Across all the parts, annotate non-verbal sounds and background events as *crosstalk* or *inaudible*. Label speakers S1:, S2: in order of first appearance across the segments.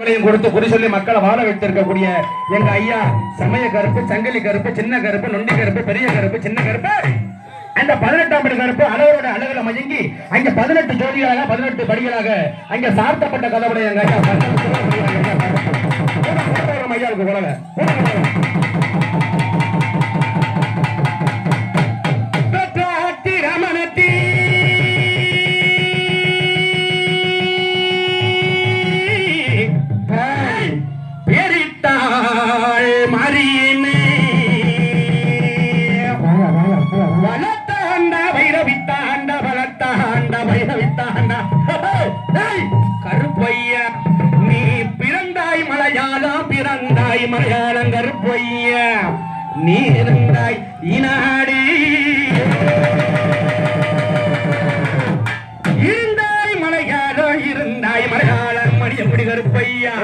S1: கொடுத்து குறி சொல்லி மக்களை வாழ வைத்திருக்கக்கூடிய எங்க ஐயா சமய கருப்பு சங்கிலி கருப்பு சின்ன கருப்பு நொண்டி கருப்பு பெரிய கருப்பு சின்ன கருப்பு அந்த பதினெட்டாம் படி கருப்பு அளவரோட அழகுல மயங்கி அங்க பதினெட்டு ஜோதிகளாக பதினெட்டு படிகளாக அங்க சார்த்தப்பட்ட கதவுடைய எங்க ஐயா ஐயாவுக்கு உலக வளர்த்தாண்ட வைரவித்தாண்ட வளர்த்தாண்ட. வைரவித்தாண்ட டேய், கருப்பையா நீ பிறந்தாய் மலையாளம் பிறந்தாய் மலையாளம் கருப்பையா. நீ இருந்தாய் இனாடி. இருந்தாய் மலையாளோ இருந்தாய் மலையாளம் மணியமுடி கருப்பையா.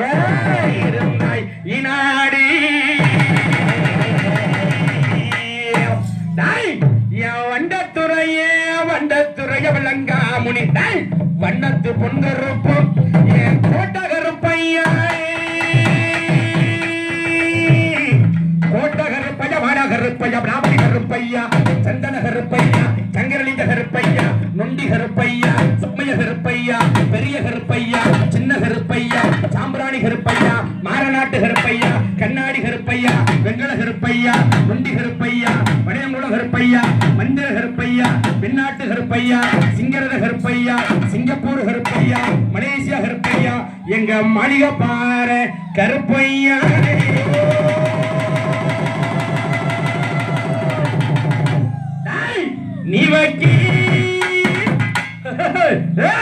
S1: வண்ணத்து பொன்கருப்பு என் கோட்ட கருப்பையா கோட்ட கருப்பைய வாட கருப்பையா பிராமணி கருப்பையா சந்தன கருப்பையா சங்கரலிங்க கருப்பையா நொண்டி கருப்பையா சும்மய கருப்பையா பெரிய கருப்பையா கருப்பையா கருப்பையா சிங்கரத கருப்பையா சிங்கப்பூர் கருப்பையா மலேசியா கருப்பையா எங்க மாளிகை பாரு கருப்பையா நீ வைக்கி. *laughs*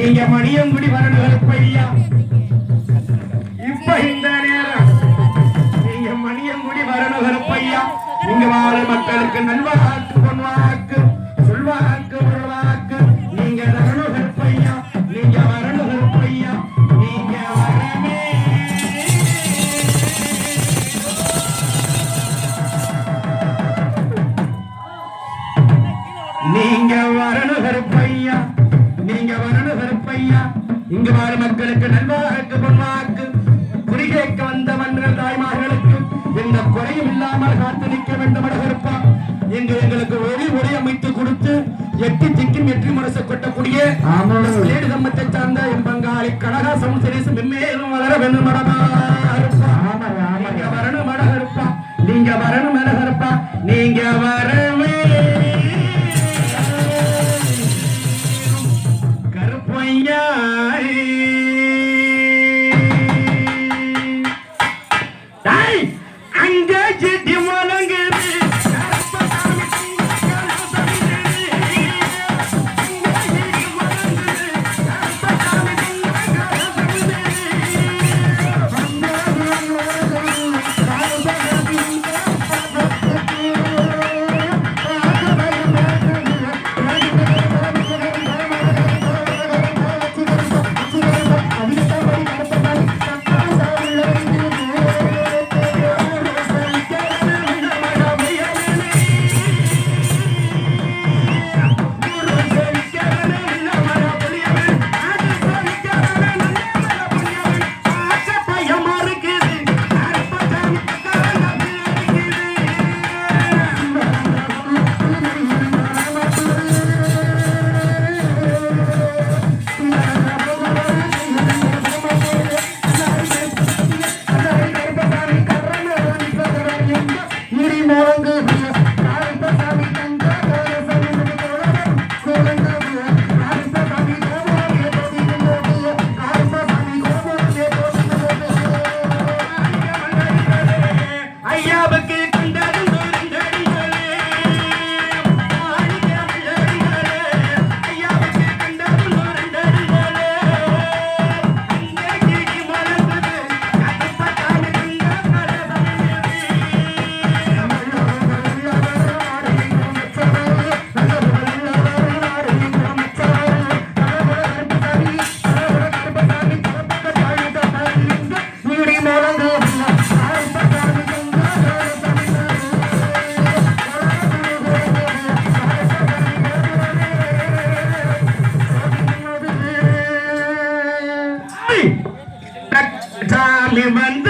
S1: நீங்க மணியங்குடி வரணும் கருப்பையா இப்ப இந்த நேரம் நீங்க மணியங்குடி வரணும் கருப்பையா இங்க வாழ மக்களுக்கு நல்வாக்கு கருப்பையா இங்கு வாழ மக்களுக்கு நல்வாக்கு பொன்வாக்கு குறிகேக்க வந்த மன்னர் தாய்மார்களுக்கு எந்த குறையும் இல்லாமல் காத்து நிற்க வேண்டும் கருப்பா இங்கு எங்களுக்கு ஒளி ஒளி அமைத்து கொடுத்து எட்டி திக்கும் வெற்றி முரசு கொட்டக்கூடிய ஏடு கம்மத்தை சார்ந்த என் பங்காளி கனகாசம் சிறிசு மென்மேலும் வளர வேண்டும் நீங்க வரணும் நீங்க வரணும் நீங்க வரவே அங்க செடி சாமி வந்து